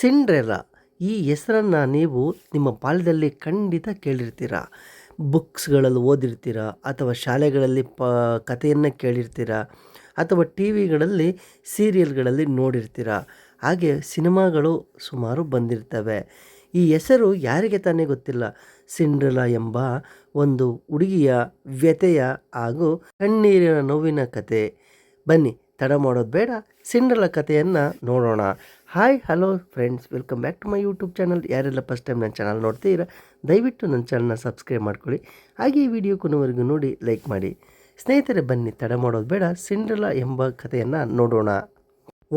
Cinderella ಈ ಹೆಸರನ್ನು ನೀವು ನಿಮ್ಮ ಬಾಲ್ಯದಲ್ಲಿ ಖಂಡಿತ ಕೇಳಿರ್ತೀರ? ಬುಕ್ಸ್ಗಳಲ್ಲಿ ಓದಿರ್ತೀರ? ಅಥವಾ ಶಾಲೆಗಳಲ್ಲಿ ಪ, ಕಥೆಯನ್ನು ಕೇಳಿರ್ತೀರ? ಅಥವಾ ಟಿ ವಿಗಳಲ್ಲಿ ಸೀರಿಯಲ್ಗಳಲ್ಲಿ ನೋಡಿರ್ತೀರ? ಹಾಗೆ ಸಿನಿಮಾಗಳು ಸುಮಾರು ಬಂದಿರ್ತವೆ. ಈ ಹೆಸರು ಯಾರಿಗೆ ತಾನೇ ಗೊತ್ತಿಲ್ಲ? ಸಿಂಡ್ರೆಲಾ ಎಂಬ ಒಂದು ಹುಡುಗಿಯ ವ್ಯತೆಯ ಹಾಗೂ ಕಣ್ಣೀರಿನ ನೋವಿನ ಕತೆ. ಬನ್ನಿ ತಡ ಮಾಡೋದು ಬೇಡ. ಸಿಂಡ್ರಲ ಕಥೆಯನ್ನು ನೋಡೋಣ. Hi hello friends welcome back to my YouTube channel ಯಾರೆಲ್ಲ ಫಸ್ಟ್ ಟೈಮ್ ನನ್ನ ಚಾನಲ್ ನೋಡ್ತೀರಾ, ದಯವಿಟ್ಟು ನನ್ನ ಚಾನಲ್ನ ಸಬ್ಸ್ಕ್ರೈಬ್ ಮಾಡ್ಕೊಳ್ಳಿ. ಹಾಗೆ ಈ ವಿಡಿಯೋ ಕೊನೆವರೆಗೂ ನೋಡಿ ಲೈಕ್ ಮಾಡಿ. ಸ್ನೇಹಿತರೆ, ಬನ್ನಿ, ತಡ ಮಾಡೋದು ಬೇಡ, ಸಿಂಡ್ರಲ ಎಂಬ ಕಥೆಯನ್ನು ನೋಡೋಣ.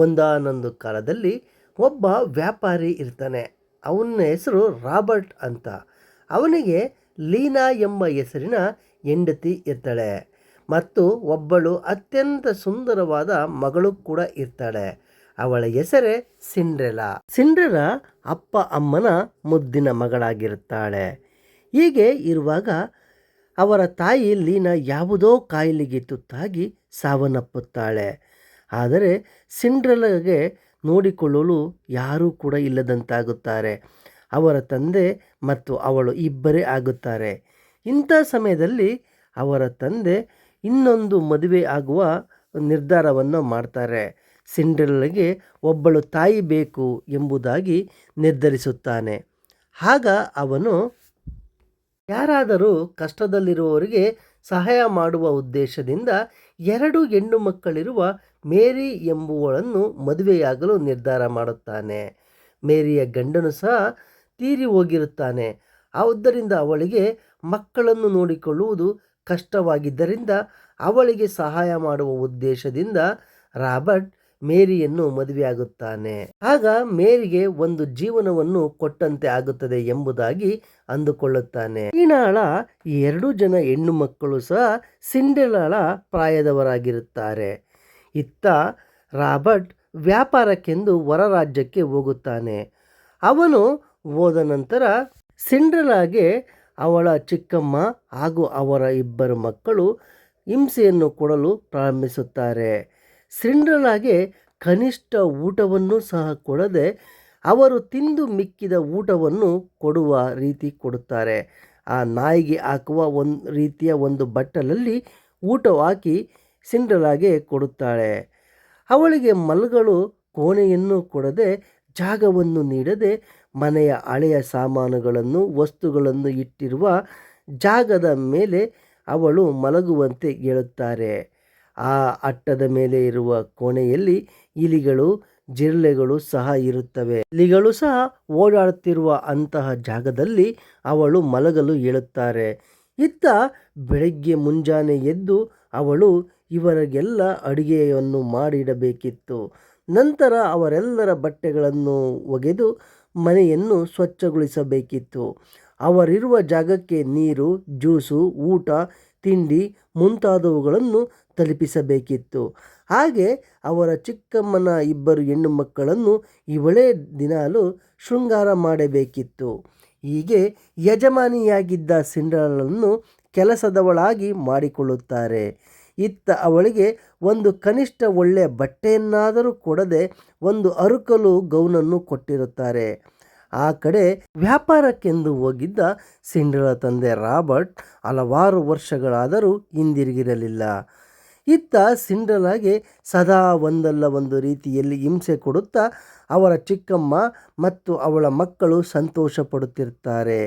ಒಂದಾನೊಂದು ಕಾಲದಲ್ಲಿ ಒಬ್ಬ ವ್ಯಾಪಾರಿ ಇರ್ತಾನೆ. ಅವನ ಹೆಸರು ರಾಬರ್ಟ್ ಅಂತ. ಅವನಿಗೆ ಲೀನಾ ಎಂಬ ಹೆಸರಿನ ಹೆಂಡತಿ ಇರ್ತಾಳೆ. ಮತ್ತು ಒಬ್ಬಳು ಅತ್ಯಂತ ಸುಂದರವಾದ ಮಗಳು ಕೂಡ ಇರ್ತಾಳೆ. ಅವಳ ಹೆಸರೇ ಸಿಂಡ್ರೆಲ. ಸಿಂಡ್ರೆಲ ಅಪ್ಪ ಅಮ್ಮನ ಮುದ್ದಿನ ಮಗಳಾಗಿರುತ್ತಾಳೆ. ಹೀಗೆ ಇರುವಾಗ ಅವರ ತಾಯಿ ಲೀನಾ ಯಾವುದೋ ಕಾಯಿಲೆಗೆ ತುತ್ತಾಗಿ ಸಾವನ್ನಪ್ಪುತ್ತಾಳೆ. ಆದರೆ ಸಿಂಡ್ರೆಲಗೆ ನೋಡಿಕೊಳ್ಳಲು ಯಾರೂ ಕೂಡ ಇಲ್ಲದಂತಾಗುತ್ತಾರೆ. ಅವರ ತಂದೆ ಮತ್ತು ಅವಳು ಇಬ್ಬರೇ ಆಗುತ್ತಾರೆ. ಇಂಥ ಸಮಯದಲ್ಲಿ ಅವರ ತಂದೆ ಇನ್ನೊಂದು ಮದುವೆ ಆಗುವ ನಿರ್ಧಾರವನ್ನು ಮಾಡ್ತಾರೆ. ಸಿಂಡ್ರೆಲ್ಲಗೆ ಒಬ್ಬಳು ತಾಯಿ ಬೇಕು ಎಂಬುದಾಗಿ ನಿರ್ಧರಿಸುತ್ತಾನೆ. ಆಗ ಅವನು ಯಾರಾದರೂ ಕಷ್ಟದಲ್ಲಿರುವವರಿಗೆ ಸಹಾಯ ಮಾಡುವ ಉದ್ದೇಶದಿಂದ ಎರಡು ಹೆಣ್ಣು ಮಕ್ಕಳಿರುವ ಮೇರಿ ಎಂಬುವಳನ್ನು ಮದುವೆಯಾಗಲು ನಿರ್ಧಾರ ಮಾಡುತ್ತಾನೆ. ಮೇರಿಯ ಗಂಡನು ಸಹ ತೀರಿ ಹೋಗಿರುತ್ತಾನೆ. ಆದ್ದರಿಂದ ಅವಳಿಗೆ ಮಕ್ಕಳನ್ನು ನೋಡಿಕೊಳ್ಳುವುದು ಕಷ್ಟವಾಗಿದ್ದರಿಂದ ಅವಳಿಗೆ ಸಹಾಯ ಮಾಡುವ ಉದ್ದೇಶದಿಂದ ರಾಬರ್ಟ್ ಮೇರಿಯನ್ನು ಮದುವೆಯಾಗುತ್ತಾನೆ. ಆಗ ಮೇರಿಗೆ ಒಂದು ಜೀವನವನ್ನು ಕೊಟ್ಟಂತೆ ಆಗುತ್ತದೆ ಎಂಬುದಾಗಿ ಅಂದುಕೊಳ್ಳುತ್ತಾನೆ. ಈನಾಳ ಈ ಎರಡೂ ಜನ ಹೆಣ್ಣು ಮಕ್ಕಳು ಸಹ ಸಿಂಡೆಲಾಳ ಪ್ರಾಯದವರಾಗಿರುತ್ತಾರೆ. ಇತ್ತ ರಾಬರ್ಟ್ ವ್ಯಾಪಾರಕ್ಕೆಂದು ಹೊರ ರಾಜ್ಯಕ್ಕೆ ಹೋಗುತ್ತಾನೆ. ಅವನು ಹೋದ ನಂತರ ಸಿಂಡ್ರೆಲಾಗೆ ಅವಳ ಚಿಕ್ಕಮ್ಮ ಹಾಗೂ ಅವರ ಇಬ್ಬರು ಮಕ್ಕಳು ಹಿಂಸೆಯನ್ನು ಕೊಡಲು ಪ್ರಾರಂಭಿಸುತ್ತಾರೆ. ಸಿಂಡ್ರಲಾಗೆ ಕನಿಷ್ಠ ಊಟವನ್ನು ಸಹ ಕೊಡದೆ ಅವರು ತಿಂದು ಮಿಕ್ಕಿದ ಊಟವನ್ನು ಕೊಡುವ ರೀತಿ ಕೊಡುತ್ತಾರೆ. ಆ ನಾಯಿಗೆ ಹಾಕುವ ಒಂದು ರೀತಿಯ ಒಂದು ಬಟ್ಟಲಲ್ಲಿ ಊಟ ಹಾಕಿ ಸಿಂಡ್ರಲಾಗೆ ಕೊಡುತ್ತಾಳೆ. ಅವಳಿಗೆ ಮಲ್ಗಳು ಕೋಣೆಯನ್ನು ಕೊಡದೆ ಜಾಗವನ್ನು ನೀಡದೆ ಮನೆಯ ಹಳೆಯ ಸಾಮಾನುಗಳನ್ನು, ವಸ್ತುಗಳನ್ನು ಇಟ್ಟಿರುವ ಜಾಗದ ಮೇಲೆ ಅವಳು ಮಲಗುವಂತೆ ಹೇಳುತ್ತಾರೆ. ಆ ಅಟ್ಟದ ಮೇಲೆ ಇರುವ ಕೋಣೆಯಲ್ಲಿ ಇಲಿಗಳು, ಜಿರಳೆಗಳು ಸಹ ಇರುತ್ತವೆ. ಇಲಿಗಳು ಸಹ ಓಡಾಡುತ್ತಿರುವ ಅಂತಹ ಜಾಗದಲ್ಲಿ ಅವಳು ಮಲಗಲು ಹೇಳುತ್ತಾರೆ. ಇತ್ತ ಬೆಳಗ್ಗೆ ಮುಂಜಾನೆ ಎದ್ದು ಅವಳು ಇವರಿಗೆಲ್ಲ ಅಡುಗೆಯನ್ನು ಮಾಡಿಡಬೇಕಿತ್ತು. ನಂತರ ಅವರೆಲ್ಲರ ಬಟ್ಟೆಗಳನ್ನು ಒಗೆದು ಮನೆಯನ್ನು ಸ್ವಚ್ಛಗೊಳಿಸಬೇಕಿತ್ತು. ಅವರಿರುವ ಜಾಗಕ್ಕೆ ನೀರು, ಜ್ಯೂಸು, ಊಟ, ತಿಂಡಿ ಮುಂತಾದವುಗಳನ್ನು ತಲುಪಿಸಬೇಕಿತ್ತು. ಹಾಗೆ ಅವರ ಚಿಕ್ಕಮ್ಮನ ಇಬ್ಬರು ಹೆಣ್ಣು ಮಕ್ಕಳನ್ನು ಇವಳೇ ದಿನಾಲು ಶೃಂಗಾರ ಮಾಡಬೇಕಿತ್ತು. ಹೀಗೆ ಯಜಮಾನಿಯಾಗಿದ್ದ ಸಿಂಡ್ರಲನ್ನು ಕೆಲಸದವಳಾಗಿ ಮಾಡಿಕೊಳ್ಳುತ್ತಾರೆ. ಇತ್ತ ಅವಳಿಗೆ ಒಂದು ಕನಿಷ್ಠ ಒಳ್ಳೆಯ ಬಟ್ಟೆಯನ್ನಾದರೂ ಕೊಡದೆ ಒಂದು ಅರುಕಲು ಗೌನನ್ನು ಕೊಟ್ಟಿರುತ್ತಾರೆ. ಆ ಕಡೆ ವ್ಯಾಪಾರಕ್ಕೆಂದು ಹೋಗಿದ್ದ ಸಿಂಡ್ರಲ ತಂದೆ ರಾಬರ್ಟ್ ಹಲವಾರು ವರ್ಷಗಳಾದರೂ ಹಿಂದಿರುಗಿರಲಿಲ್ಲ. ಇತ್ತ ಸಿಂಡ್ರಲಾಗೆ ಸದಾ ಒಂದಲ್ಲ ಒಂದು ರೀತಿಯಲ್ಲಿ ಹಿಂಸೆ ಕೊಡುತ್ತಾ ಅವರ ಚಿಕ್ಕಮ್ಮ ಮತ್ತು ಅವಳ ಮಕ್ಕಳು ಸಂತೋಷ ಪಡುತ್ತಿರುತ್ತಾರೆ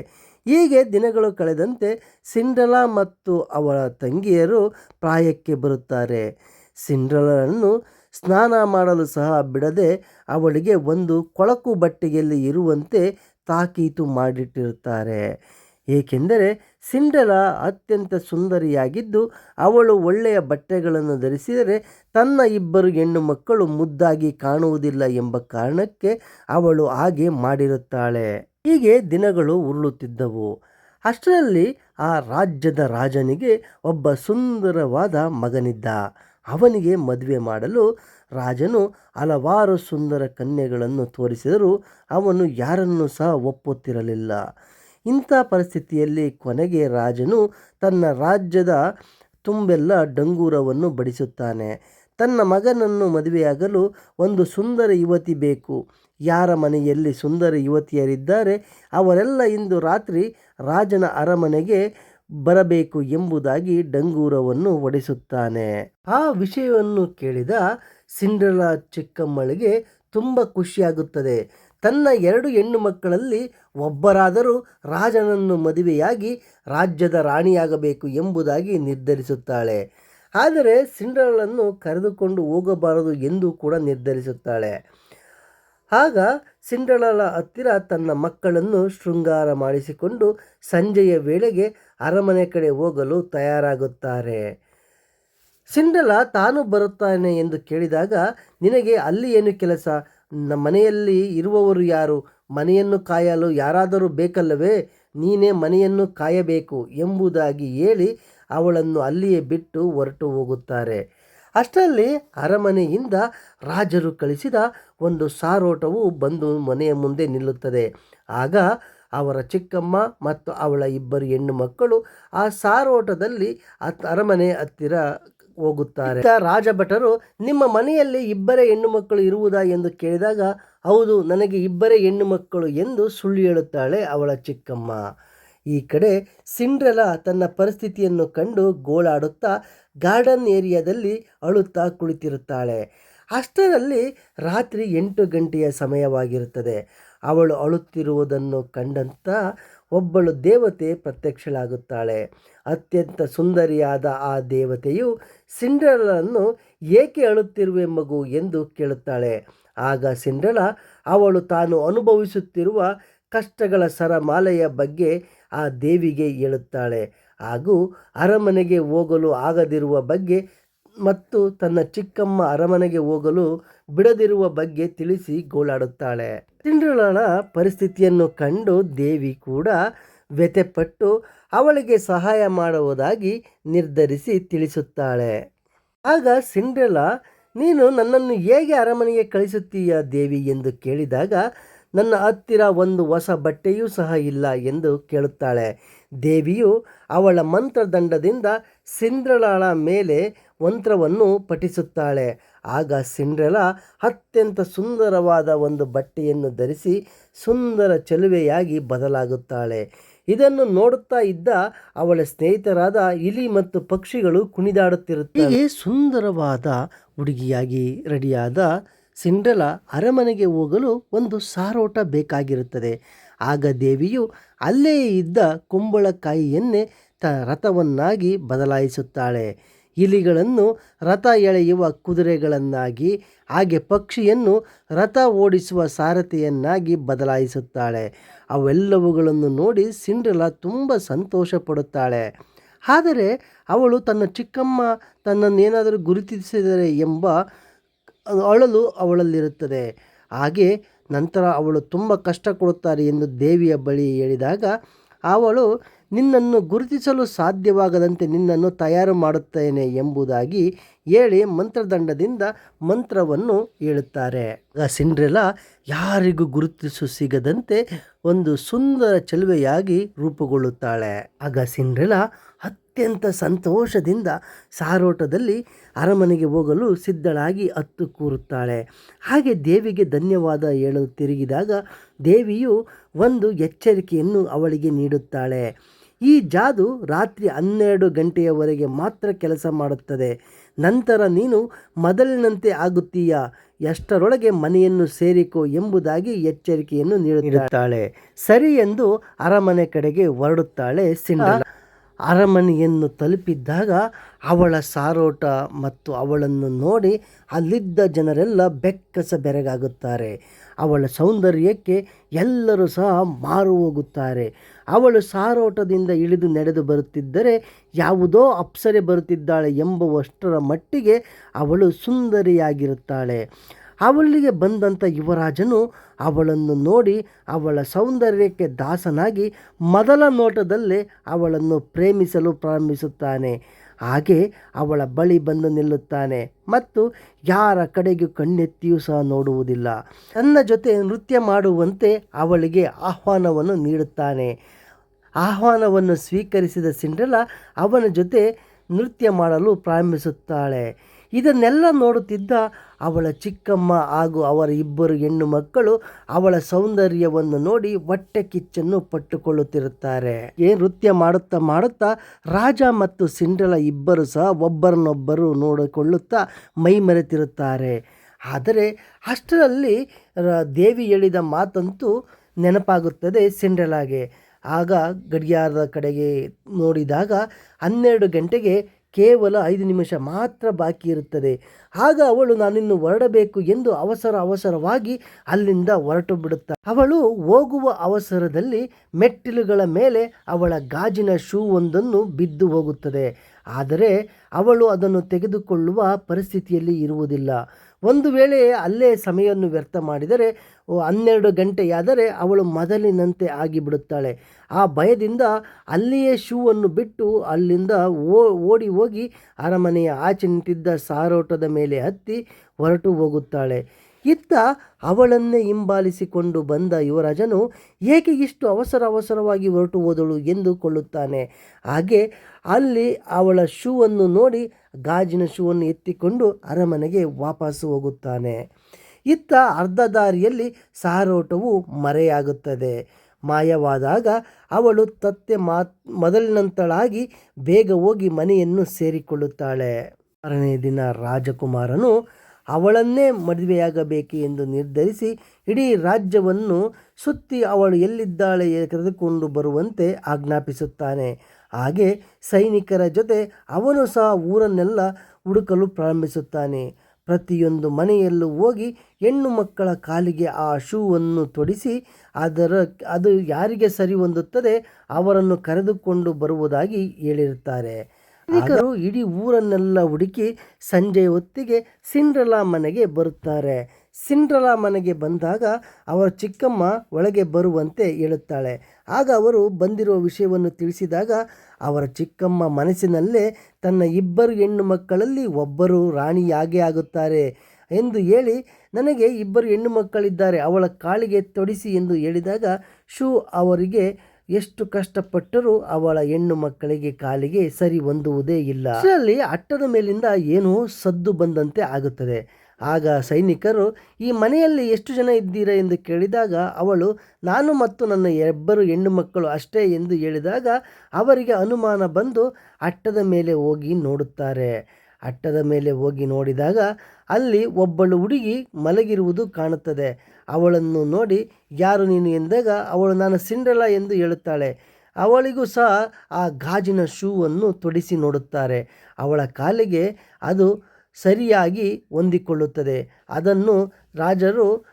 ಹೀಗೆ ದಿನಗಳು ಕಳೆದಂತೆ ಸಿಂಡ್ರಲಾ ಮತ್ತು ಅವಳ ತಂಗಿಯರು ಪ್ರಾಯಕ್ಕೆ ಬರುತ್ತಾರೆ. ಸಿಂಡ್ರಲನ್ನು ಸ್ನಾನ ಮಾಡಲು ಸಹ ಬಿಡದೆ ಅವಳಿಗೆ ಒಂದು ಕೊಳಕು ಬಟ್ಟೆಯಲ್ಲಿ ಇರುವಂತೆ ತಾಕೀತು ಮಾಡಿಟ್ಟಿರುತ್ತಾರೆ. ಏಕೆಂದರೆ ಸಿಂಡ್ರಲಾ ಅತ್ಯಂತ ಸುಂದರಿಯಾಗಿದ್ದು ಅವಳು ಒಳ್ಳೆಯ ಬಟ್ಟೆಗಳನ್ನು ಧರಿಸಿದರೆ ತನ್ನ ಇಬ್ಬರು ಹೆಣ್ಣು ಮಕ್ಕಳು ಮುದ್ದಾಗಿ ಕಾಣುವುದಿಲ್ಲ ಎಂಬ ಕಾರಣಕ್ಕೆ ಅವಳು ಹಾಗೆ ಮಾಡಿರುತ್ತಾಳೆ. ಹೀಗೆ ದಿನಗಳು ಉರುಳುತ್ತಿದ್ದವು. ಅಷ್ಟರಲ್ಲಿ ಆ ರಾಜ್ಯದ ರಾಜನಿಗೆ ಒಬ್ಬ ಸುಂದರವಾದ ಮಗನಿದ್ದ. ಅವನಿಗೆ ಮದುವೆ ಮಾಡಲು ರಾಜನು ಹಲವಾರು ಸುಂದರ ಕನ್ಯೆಗಳನ್ನು ತೋರಿಸಿದರೂ ಅವನು ಯಾರನ್ನು ಸಹ ಒಪ್ಪುತ್ತಿರಲಿಲ್ಲ. ಇಂಥ ಪರಿಸ್ಥಿತಿಯಲ್ಲಿ ಕೊನೆಗೆ ರಾಜನು ತನ್ನ ರಾಜ್ಯದ ತುಂಬೆಲ್ಲ ಡಂಗೂರವನ್ನು ಬಡಿಸುತ್ತಾನೆ. ತನ್ನ ಮಗನನ್ನು ಮದುವೆಯಾಗಲು ಒಂದು ಸುಂದರ ಯುವತಿ ಬೇಕು. ಯಾರ ಮನೆಯಲ್ಲಿ ಸುಂದರ ಯುವತಿಯರಿದ್ದಾರೆ, ಅವರೆಲ್ಲ ಇಂದು ರಾತ್ರಿ ರಾಜನ ಅರಮನೆಗೆ ಬರಬೇಕು ಎಂಬುದಾಗಿ ಡಂಗೂರವನ್ನು ಒಡಿಸುತ್ತಾನೆ ಆ ವಿಷಯವನ್ನು ಕೇಳಿದ ಸಿಂಡ್ರಲಾ ಚಿಕ್ಕಮ್ಮಳಿಗೆ ತುಂಬ ಖುಷಿಯಾಗುತ್ತದೆ. ತನ್ನ ಎರಡು ಹೆಣ್ಣು ಮಕ್ಕಳಲ್ಲಿ ಒಬ್ಬರಾದರೂ ರಾಜನನ್ನು ಮದುವೆಯಾಗಿ ರಾಜ್ಯದ ರಾಣಿಯಾಗಬೇಕು ಎಂಬುದಾಗಿ ನಿರ್ಧರಿಸುತ್ತಾಳೆ. ಆದರೆ ಸಿಂಡ್ರಲನ್ನು ಕರೆದುಕೊಂಡು ಹೋಗಬಾರದು ಎಂದು ಕೂಡ ನಿರ್ಧರಿಸುತ್ತಾಳೆ. ಆಗ ಸಿಂಡ್ರಲಳ ಹತ್ತಿರ ತನ್ನ ಮಕ್ಕಳನ್ನು ಶೃಂಗಾರ ಮಾಡಿಸಿಕೊಂಡು ಸಂಜೆಯ ವೇಳೆಗೆ ಅರಮನೆ ಕಡೆ ಹೋಗಲು ತಯಾರಾಗುತ್ತಾರೆ. ಸಿಂಡ್ರಲ ತಾನು ಬರುತ್ತಾನೆ ಎಂದು ಕೇಳಿದಾಗ, ನಿನಗೆ ಅಲ್ಲಿ ಏನು ಕೆಲಸ? ನಮ್ಮ ಮನೆಯಲ್ಲಿ ಇರುವವರು ಯಾರು? ಮನೆಯನ್ನು ಕಾಯಲು ಯಾರಾದರೂ ಬೇಕಲ್ಲವೇ? ನೀನೇ ಮನೆಯನ್ನು ಕಾಯಬೇಕು ಎಂಬುದಾಗಿ ಹೇಳಿ ಅವಳನ್ನು ಅಲ್ಲಿಯೇ ಬಿಟ್ಟು ಹೊರಟು ಹೋಗುತ್ತಾರೆ. ಅಷ್ಟರಲ್ಲಿ ಅರಮನೆಯಿಂದ ರಾಜರು ಕಳಿಸಿದ ಒಂದು ಸಾರೋಟವು ಬಂದು ಮನೆಯ ಮುಂದೆ ನಿಲ್ಲುತ್ತದೆ. ಆಗ ಅವರ ಚಿಕ್ಕಮ್ಮ ಮತ್ತು ಅವಳ ಇಬ್ಬರು ಹೆಣ್ಣು ಮಕ್ಕಳು ಆ ಸಾರೋಟದಲ್ಲಿ ಅತ್ ಅರಮನೆ ಹತ್ತಿರ ಹೋಗುತ್ತಾರೆ. ರಾಜಭಟರು, ನಿಮ್ಮ ಮನೆಯಲ್ಲಿ ಇಬ್ಬರೇ ಹೆಣ್ಣು ಮಕ್ಕಳು ಇರುವುದಾ ಎಂದು ಕೇಳಿದಾಗ, ಹೌದು, ನನಗೆ ಇಬ್ಬರೇ ಹೆಣ್ಣು ಮಕ್ಕಳು ಎಂದು ಸುಳ್ಳು ಹೇಳುತ್ತಾಳೆ ಅವಳ ಚಿಕ್ಕಮ್ಮ. ಈ ಕಡೆ ಸಿಂಡ್ರೆಲಾ ತನ್ನ ಪರಿಸ್ಥಿತಿಯನ್ನು ಕಂಡು ಗೋಳಾಡುತ್ತಾ ಗಾರ್ಡನ್ ಏರಿಯಾದಲ್ಲಿ ಅಳುತ್ತಾ ಕುಳಿತಿರುತ್ತಾಳೆ. ಅಷ್ಟರಲ್ಲಿ ರಾತ್ರಿ ಎಂಟು ಗಂಟೆಯ ಸಮಯವಾಗಿರುತ್ತದೆ. ಅವಳು ಅಳುತ್ತಿರುವುದನ್ನು ಕಂಡಂತ ಒಬ್ಬಳು ದೇವತೆ ಪ್ರತ್ಯಕ್ಷಳಾಗುತ್ತಾಳೆ. ಅತ್ಯಂತ ಸುಂದರಿಯಾದ ಆ ದೇವತೆಯು ಸಿಂಡ್ರಲನ್ನು ಏಕೆ ಅಳುತ್ತಿರುವೆ ಮಗು ಎಂದು ಕೇಳುತ್ತಾಳೆ. ಆಗ ಸಿಂಡ್ರಲ ಅವಳು ತಾನು ಅನುಭವಿಸುತ್ತಿರುವ ಕಷ್ಟಗಳ ಸರಮಾಲೆಯ ಬಗ್ಗೆ ಆ ದೇವಿಗೆ ಹೇಳುತ್ತಾಳೆ. ಹಾಗೂ ಅರಮನೆಗೆ ಹೋಗಲು ಆಗದಿರುವ ಬಗ್ಗೆ ಮತ್ತು ತನ್ನ ಚಿಕ್ಕಮ್ಮ ಅರಮನೆಗೆ ಹೋಗಲು ಬಿಡದಿರುವ ಬಗ್ಗೆ ತಿಳಿಸಿ ಗೋಳಾಡುತ್ತಾಳೆ. ಸಿಂಡ್ರಲಳ ಪರಿಸ್ಥಿತಿಯನ್ನು ಕಂಡು ದೇವಿ ಕೂಡ ವ್ಯಥೆಪಟ್ಟು ಅವಳಿಗೆ ಸಹಾಯ ಮಾಡುವುದಾಗಿ ನಿರ್ಧರಿಸಿ ತಿಳಿಸುತ್ತಾಳೆ. ಆಗ ಸಿಂಡ್ರೆಲಾ, ನೀನು ನನ್ನನ್ನು ಹೇಗೆ ಅರಮನೆಗೆ ಕಳಿಸುತ್ತೀಯ ದೇವಿ ಎಂದು ಕೇಳಿದಾಗ, ನನ್ನ ಹತ್ತಿರ ಒಂದು ಹೊಸ ಬಟ್ಟೆಯೂ ಸಹ ಇಲ್ಲ ಎಂದು ಕೇಳುತ್ತಾಳೆ. ದೇವಿಯು ಅವಳ ಮಂತ್ರದಂಡದಿಂದ ಸಿಂಡ್ರಲಾಳ ಮೇಲೆ ಮಂತ್ರವನ್ನು ಪಠಿಸುತ್ತಾಳೆ. ಆಗ ಸಿಂಡ್ರೆಲಾ ಅತ್ಯಂತ ಸುಂದರವಾದ ಒಂದು ಬಟ್ಟೆಯನ್ನು ಧರಿಸಿ ಸುಂದರ ಚೆಲುವೆಯಾಗಿ ಬದಲಾಗುತ್ತಾಳೆ. ಇದನ್ನು ನೋಡುತ್ತಾ ಇದ್ದ ಅವಳ ಸ್ನೇಹಿತರಾದ ಇಲಿ ಮತ್ತು ಪಕ್ಷಿಗಳು ಕುಣಿದಾಡುತ್ತಿರುತ್ತವೆ ಹೀಗೆ ಸುಂದರವಾದ ಹುಡುಗಿಯಾಗಿ ರೆಡಿಯಾದ ಸಿಂಡ್ರೆಲಾ ಅರಮನೆಗೆ ಹೋಗಲು ಒಂದು ಸಾರೋಟ ಬೇಕಾಗಿರುತ್ತದೆ. ಆಗ ದೇವಿಯು ಅಲ್ಲೇ ಇದ್ದ ಕುಂಬಳಕಾಯಿಯನ್ನೇ ತ ರಥವನ್ನಾಗಿ ಬದಲಾಯಿಸುತ್ತಾಳೆ. ಇಲಿಗಳನ್ನು ರಥ ಎಳೆಯುವ ಕುದುರೆಗಳನ್ನಾಗಿ, ಹಾಗೆ ಪಕ್ಷಿಯನ್ನು ರಥ ಓಡಿಸುವ ಸಾರಥಿಯನ್ನಾಗಿ ಬದಲಾಯಿಸುತ್ತಾಳೆ. ಅವೆಲ್ಲವುಗಳನ್ನು ನೋಡಿ ಸಿಂಡ್ರೆಲಾ ತುಂಬ ಸಂತೋಷ ಪಡುತ್ತಾಳೆ ಆದರೆ ಅವಳು ತನ್ನ ಚಿಕ್ಕಮ್ಮ ತನ್ನನ್ನೇನಾದರೂ ಗುರುತಿಸಿದರೆ ಎಂಬ ಅಳಲು ಅವಳಲ್ಲಿರುತ್ತದೆ. ಹಾಗೆ ನಂತರ ಅವಳು ತುಂಬ ಕಷ್ಟ ಕೊಡುತ್ತಾರೆ ಎಂದು ದೇವಿಯ ಬಳಿ ಹೇಳಿದಾಗ, ಅವಳು ನಿನ್ನನ್ನು ಗುರುತಿಸಲು ಸಾಧ್ಯವಾಗದಂತೆ ನಿನ್ನನ್ನು ತಯಾರು ಮಾಡುತ್ತೇನೆ ಎಂಬುದಾಗಿ ಹೇಳಿ ಮಂತ್ರದಂಡದಿಂದ ಮಂತ್ರವನ್ನು ಹೇಳುತ್ತಾರೆ. ಆಗ ಸಿಂಡ್ರೆಲಾ ಯಾರಿಗೂ ಗುರುತಿಸು ಸಿಗದಂತೆ ಒಂದು ಸುಂದರ ಚಲುವೆಯಾಗಿ ರೂಪುಗೊಳ್ಳುತ್ತಾಳೆ. ಆಗ ಸಿಂಡ್ರೆಲಾ ಅತ್ಯಂತ ಸಂತೋಷದಿಂದ ಸಾರೋಟದಲ್ಲಿ ಅರಮನೆಗೆ ಹೋಗಲು ಸಿದ್ಧಳಾಗಿ ಹತ್ತು ಕೂರುತ್ತಾಳೆ. ಹಾಗೆ ದೇವಿಗೆ ಧನ್ಯವಾದ ಹೇಳಲು ತಿರುಗಿದಾಗ ದೇವಿಯು ಒಂದು ಎಚ್ಚರಿಕೆಯನ್ನು ಅವಳಿಗೆ ನೀಡುತ್ತಾಳೆ. ಈ ಜಾದು ರಾತ್ರಿ ಹನ್ನೆರಡು ಗಂಟೆಯವರೆಗೆ ಮಾತ್ರ ಕೆಲಸ ಮಾಡುತ್ತದೆ. ನಂತರ ನೀನು ಮೊದಲಿನಂತೆ ಆಗುತ್ತೀಯಾ? ಎಷ್ಟರೊಳಗೆ ಮನೆಯನ್ನು ಸೇರಿಕೋ ಎಂಬುದಾಗಿ ಎಚ್ಚರಿಕೆಯನ್ನು ನೀಡುತ್ತಾಳೆ. ಸರಿ ಎಂದು ಅರಮನೆ ಕಡೆಗೆ ಹೊರಡುತ್ತಾಳೆ ಸಿಂಡ್ರೆಲಾ ಅರಮನೆಯನ್ನು ತಲುಪಿದ್ದಾಗ ಅವಳ ಸಾರೋಟ ಮತ್ತು ಅವಳನ್ನು ನೋಡಿ ಅಲ್ಲಿದ್ದ ಜನರೆಲ್ಲ ಬೆಕ್ಕಸ ಬೆರಗಾಗುತ್ತಾರೆ. ಅವಳ ಸೌಂದರ್ಯಕ್ಕೆ ಎಲ್ಲರೂ ಸಹ ಮಾರು ಹೋಗುತ್ತಾರೆ. ಅವಳು ಸಾರೋಟದಿಂದ ಇಳಿದು ನಡೆದು ಬರುತ್ತಿದ್ದರೆ ಯಾವುದೋ ಅಪ್ಸರೆ ಬರುತ್ತಿದ್ದಾಳೆ ಎಂಬುವಷ್ಟರ ಮಟ್ಟಿಗೆ ಅವಳು ಸುಂದರಿಯಾಗಿರುತ್ತಾಳೆ. ಅವಳಿಗೆ ಬಂದಂಥ ಯುವರಾಜನು ಅವಳನ್ನು ನೋಡಿ ಅವಳ ಸೌಂದರ್ಯಕ್ಕೆ ದಾಸನಾಗಿ ಮೊದಲ ನೋಟದಲ್ಲೇ ಅವಳನ್ನು ಪ್ರೇಮಿಸಲು ಪ್ರಾರಂಭಿಸುತ್ತಾನೆ. ಹಾಗೆ ಅವಳ ಬಳಿ ಬಂದು ನಿಲ್ಲುತ್ತಾನೆ ಮತ್ತು ಯಾರ ಕಡೆಗೂ ಕಣ್ಣೆತ್ತಿಯೂ ಸಹ ನೋಡುವುದಿಲ್ಲ. ತನ್ನ ಜೊತೆ ನೃತ್ಯ ಮಾಡುವಂತೆ ಅವಳಿಗೆ ಆಹ್ವಾನವನ್ನು ನೀಡುತ್ತಾನೆ. ಆಹ್ವಾನವನ್ನು ಸ್ವೀಕರಿಸಿದ ಸಿಂಡ್ರೆಲಾ ಅವನ ಜೊತೆ ನೃತ್ಯ ಮಾಡಲು ಪ್ರಾರಂಭಿಸುತ್ತಾಳೆ. ಇದನ್ನೆಲ್ಲ ನೋಡುತ್ತಿದ್ದ ಅವಳ ಚಿಕ್ಕಮ್ಮ ಹಾಗೂ ಅವರ ಇಬ್ಬರು ಹೆಣ್ಣು ಮಕ್ಕಳು ಅವಳ ಸೌಂದರ್ಯವನ್ನು ನೋಡಿ ಹೊಟ್ಟೆ ಕಿಚ್ಚನ್ನು ಪಟ್ಟುಕೊಳ್ಳುತ್ತಿರುತ್ತಾರೆ. ಏ ನೃತ್ಯ ಮಾಡುತ್ತಾ ಮಾಡುತ್ತಾ ರಾಜ ಮತ್ತು ಸಿಂಡಲ ಇಬ್ಬರು ಸಹ ಒಬ್ಬರನ್ನೊಬ್ಬರು ನೋಡಿಕೊಳ್ಳುತ್ತಾ ಮೈ ಮರೆತಿರುತ್ತಾರೆ. ಆದರೆ ಅಷ್ಟರಲ್ಲಿ ದೇವಿ ಹೇಳಿದ ಮಾತಂತೂ ನೆನಪಾಗುತ್ತದೆ ಸಿಂಡ್ರಲಾಗೆ ಆಗ ಗಡಿಯಾರದ ಕಡೆಗೆ ನೋಡಿದಾಗ ಹನ್ನೆರಡು ಗಂಟೆಗೆ ಕೇವಲ ಐದು ನಿಮಿಷ ಮಾತ್ರ ಬಾಕಿ ಇರುತ್ತದೆ. ಆಗ ಅವಳು, ನಾನಿನ್ನು ಹೊರಡಬೇಕು ಎಂದು ಅವಸರ ಅವಸರವಾಗಿ ಅಲ್ಲಿಂದ ಹೊರಟು ಬಿಡುತ್ತಾ ಅವಳು ಹೋಗುವ ಅವಸರದಲ್ಲಿ ಮೆಟ್ಟಿಲುಗಳ ಮೇಲೆ ಅವಳ ಗಾಜಿನ ಶೂ ಒಂದನ್ನು ಬಿದ್ದು ಹೋಗುತ್ತದೆ. ಆದರೆ ಅವಳು ಅದನ್ನು ತೆಗೆದುಕೊಳ್ಳುವ ಪರಿಸ್ಥಿತಿಯಲ್ಲಿ ಇರುವುದಿಲ್ಲ. ಒಂದು ವೇಳೆ ಅಲ್ಲೇ ಸಮಯವನ್ನು ವ್ಯರ್ಥ ಮಾಡಿದರೆ ಹನ್ನೆರಡು ಗಂಟೆಯಾದರೆ ಅವಳು ಮೊದಲಿನಂತೆ ಆಗಿಬಿಡುತ್ತಾಳೆ. ಆ ಭಯದಿಂದ ಅಲ್ಲಿಯೇ ಶೂವನ್ನು ಬಿಟ್ಟು ಅಲ್ಲಿಂದ ಓಡಿ ಹೋಗಿ ಅರಮನೆಯ ಆಚೆ ನಿಂತಿದ್ದ ಸಾರೋಟದ ಮೇಲೆ ಹತ್ತಿ ಹೊರಟು ಹೋಗುತ್ತಾಳೆ. ಇತ್ತ ಅವಳನ್ನೇ ಹಿಂಬಾಲಿಸಿಕೊಂಡು ಬಂದ ಯುವರಾಜನು, ಏಕೆ ಇಷ್ಟು ಅವಸರ ಅವಸರವಾಗಿ ಹೊರಟು ಹೋದಳು? ಎಂದುಕೊಳ್ಳುತ್ತಾನೆ. ಹಾಗೆ ಅಲ್ಲಿ ಅವಳ ಶೂವನ್ನು ನೋಡಿ ಗಾಜಿನ ಶೂವನ್ನು ಎತ್ತಿಕೊಂಡು ಅರಮನೆಗೆ ವಾಪಸ್ಸು ಹೋಗುತ್ತಾನೆ. ಇತ್ತ ಅರ್ಧ ದಾರಿಯಲ್ಲಿ ಸಾರೋಟವು ಮರೆಯಾಗುತ್ತದೆ. ಮಾಯವಾದಾಗ ಅವಳು ತತ್ತೆ ಮಾತ್ ಮೊದಲಿನಂತಳಾಗಿ ಬೇಗ ಹೋಗಿ ಮನೆಯನ್ನು ಸೇರಿಕೊಳ್ಳುತ್ತಾಳೆ. ಆರನೇ ದಿನ ರಾಜಕುಮಾರನು ಅವಳನ್ನೇ ಮದುವೆಯಾಗಬೇಕು ಎಂದು ನಿರ್ಧರಿಸಿ ಇಡೀ ರಾಜ್ಯವನ್ನು ಸುತ್ತಿ ಅವಳು ಎಲ್ಲಿದ್ದಾಳೆ ಕರೆದುಕೊಂಡು ಬರುವಂತೆ ಆಜ್ಞಾಪಿಸುತ್ತಾನೆ. ಹಾಗೆ ಸೈನಿಕರ ಜೊತೆ ಅವನು ಸಹ ಊರನ್ನೆಲ್ಲ ಹುಡುಕಲು ಪ್ರಾರಂಭಿಸುತ್ತಾನೆ. ಪ್ರತಿಯೊಂದು ಮನೆಯಲ್ಲೂ ಹೋಗಿ ಹೆಣ್ಣು ಮಕ್ಕಳ ಕಾಲಿಗೆ ಆ ಶೂವನ್ನು ತೊಡಿಸಿ ಅದರ ಅದು ಯಾರಿಗೆ ಸರಿ ಹೊಂದುತ್ತದೆ ಅವರನ್ನು ಕರೆದುಕೊಂಡು ಬರುವುದಾಗಿ ಹೇಳಿರುತ್ತಾರೆ. ಸೈನಿಕರು ಇಡೀ ಊರನ್ನೆಲ್ಲ ಹುಡುಕಿ ಸಂಜೆ ಹೊತ್ತಿಗೆ ಸಿಂಡ್ರಲಾ ಮನೆಗೆ ಬರುತ್ತಾರೆ. ಸಿಂಡ್ರಲಾ ಮನೆಗೆ ಬಂದಾಗ ಅವರ ಚಿಕ್ಕಮ್ಮ ಒಳಗೆ ಬರುವಂತೆ ಹೇಳುತ್ತಾಳೆ. ಆಗ ಅವರು ಬಂದಿರುವ ವಿಷಯವನ್ನು ತಿಳಿಸಿದಾಗ ಅವರ ಚಿಕ್ಕಮ್ಮ ಮನಸ್ಸಿನಲ್ಲೇ ತನ್ನ ಇಬ್ಬರು ಹೆಣ್ಣು ಮಕ್ಕಳಲ್ಲಿ ಒಬ್ಬರು ರಾಣಿಯಾಗೇ ಆಗುತ್ತಾರೆ ಎಂದು ಹೇಳಿ, ನನಗೆ ಇಬ್ಬರು ಹೆಣ್ಣು ಮಕ್ಕಳಿದ್ದಾರೆ, ಅವಳ ಕಾಳಿಗೆ ತೊಡಿಸಿ ಎಂದು ಹೇಳಿದಾಗ ಶೂ ಅವರಿಗೆ ಎಷ್ಟು ಕಷ್ಟಪಟ್ಟರೂ ಅವಳ ಹೆಣ್ಣು ಮಕ್ಕಳಿಗೆ ಕಾಲಿಗೆ ಸರಿ ಹೊಂದುವುದೇ ಇಲ್ಲ. ಅಷ್ಟರಲ್ಲಿ ಅಟ್ಟದ ಮೇಲಿಂದ ಏನೋ ಸದ್ದು ಬಂದಂತೆ ಆಗುತ್ತದೆ. ಆಗ ಸೈನಿಕರು, ಈ ಮನೆಯಲ್ಲಿ ಎಷ್ಟು ಜನ ಇದ್ದೀರಾ? ಎಂದು ಕೇಳಿದಾಗ, ಅವಳು, ನಾನು ಮತ್ತು ನನ್ನ ಇಬ್ಬರು ಹೆಣ್ಣು ಮಕ್ಕಳು ಅಷ್ಟೇ ಎಂದು ಹೇಳಿದಾಗ, ಅವರಿಗೆ ಅನುಮಾನ ಬಂದು ಅಟ್ಟದ ಮೇಲೆ ಹೋಗಿ ನೋಡುತ್ತಾರೆ. ಅಟ್ಟದ ಮೇಲೆ ಹೋಗಿ ನೋಡಿದಾಗ, ಅಲ್ಲಿ ಒಬ್ಬಳು ಹುಡುಗಿ ಮಲಗಿರುವುದು ಕಾಣುತ್ತದೆ. ಅವಳನ್ನು ನೋಡಿ, ಯಾರು ನೀನು? ಎಂದಾಗ, ಅವಳು ನಾನು ಸಿಂಡ್ರಲ್ಲ ಎಂದು ಹೇಳುತ್ತಾಳೆ. ಅವಳಿಗೂ ಸಹ ಆ ಗಾಜಿನ ಶೂವನ್ನು ತೊಡಿಸಿ ನೋಡುತ್ತಾರೆ. ಅವಳ ಕಾಲಿಗೆ ಅದು ಸರಿಯಾಗಿ ಹೊಂದಿಕೊಳ್ಳುತ್ತದೆ. ಅದನ್ನು ರಾಜರು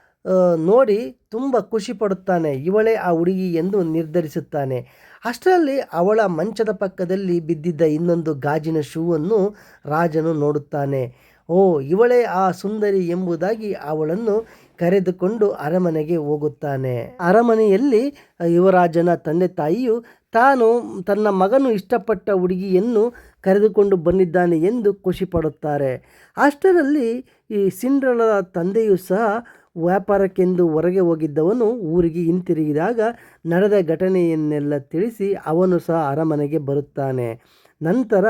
ನೋಡಿ ತುಂಬ ಖುಷಿ ಪಡುತ್ತಾನೆ. ಇವಳೇ ಆ ಹುಡುಗಿ ಎಂದು ನಿರ್ಧರಿಸುತ್ತಾನೆ. ಅಷ್ಟರಲ್ಲಿ ಅವಳ ಮಂಚದ ಪಕ್ಕದಲ್ಲಿ ಬಿದ್ದಿದ್ದ ಇನ್ನೊಂದು ಗಾಜಿನ ಶೂವನ್ನು ರಾಜನು ನೋಡುತ್ತಾನೆ. ಓ, ಇವಳೇ ಆ ಸುಂದರಿ ಎಂಬುದಾಗಿ ಅವಳನ್ನು ಕರೆದುಕೊಂಡು ಅರಮನೆಗೆ ಹೋಗುತ್ತಾನೆ. ಅರಮನೆಯಲ್ಲಿ ಯುವರಾಜನ ತಂದೆ ತಾಯಿಯು ತಾನು ತನ್ನ ಮಗನು ಇಷ್ಟಪಟ್ಟ ಹುಡುಗಿಯನ್ನು ಕರೆದುಕೊಂಡು ಬಂದಿದ್ದಾನೆ ಎಂದು ಖುಷಿಪಡುತ್ತಾರೆ. ಅಷ್ಟರಲ್ಲಿ ಈ ಸಿಂಡ್ರಳ ತಂದೆಯು ಸಹ ವ್ಯಾಪಾರಕ್ಕೆಂದು ಹೊರಗೆ ಹೋಗಿದ್ದವನು ಊರಿಗೆ ಹಿಂತಿರುಗಿದಾಗ ನಡೆದ ಘಟನೆಯನ್ನೆಲ್ಲ ತಿಳಿಸಿ ಅವನು ಸಹ ಅರಮನೆಗೆ ಬರುತ್ತಾನೆ. ನಂತರ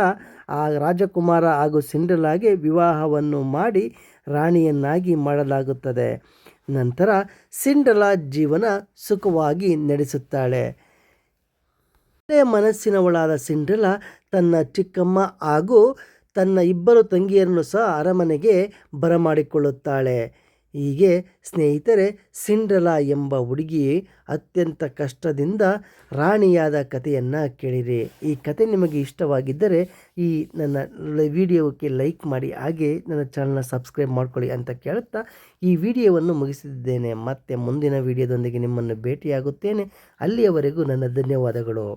ಆ ರಾಜಕುಮಾರ ಹಾಗೂ ಸಿಂಡ್ರಲಾಗೆ ವಿವಾಹವನ್ನು ಮಾಡಿ ರಾಣಿಯನ್ನಾಗಿ ಮಾಡಲಾಗುತ್ತದೆ. ನಂತರ ಸಿಂಡ್ರಲಾ ಜೀವನ ಸುಖವಾಗಿ ನಡೆಸುತ್ತಾಳೆ. ಮನಸ್ಸಿನವಳಾದ ಸಿಂಡ್ರೆಲಾ ತನ್ನ ಚಿಕ್ಕಮ್ಮ ಹಾಗೂ ತನ್ನ ಇಬ್ಬರು ತಂಗಿಯರನ್ನು ಸಹ ಅರಮನೆಗೆ ಬರಮಾಡಿಕೊಳ್ಳುತ್ತಾಳೆ. ಹೀಗೆ ಸ್ನೇಹಿತರೆ, ಸಿಂಡ್ರಲಾ ಎಂಬ ಹುಡುಗಿ ಅತ್ಯಂತ ಕಷ್ಟದಿಂದ ರಾಣಿಯಾದ ಕಥೆಯನ್ನು ಕೇಳಿರಿ. ಈ ಕತೆ ನಿಮಗೆ ಇಷ್ಟವಾಗಿದ್ದರೆ ಈ ನನ್ನ ವಿಡಿಯೋಕ್ಕೆ ಲೈಕ್ ಮಾಡಿ, ಹಾಗೆ ನನ್ನ ಚಾನಲ್ನ ಸಬ್ಸ್ಕ್ರೈಬ್ ಮಾಡ್ಕೊಳ್ಳಿ ಅಂತ ಕೇಳುತ್ತಾ ಈ ವಿಡಿಯೋವನ್ನು ಮುಗಿಸಿದ್ದೇನೆ. ಮತ್ತೆ ಮುಂದಿನ ವಿಡಿಯೋದೊಂದಿಗೆ ನಿಮ್ಮನ್ನು ಭೇಟಿಯಾಗುತ್ತೇನೆ. ಅಲ್ಲಿಯವರೆಗೂ ನನ್ನ ಧನ್ಯವಾದಗಳು.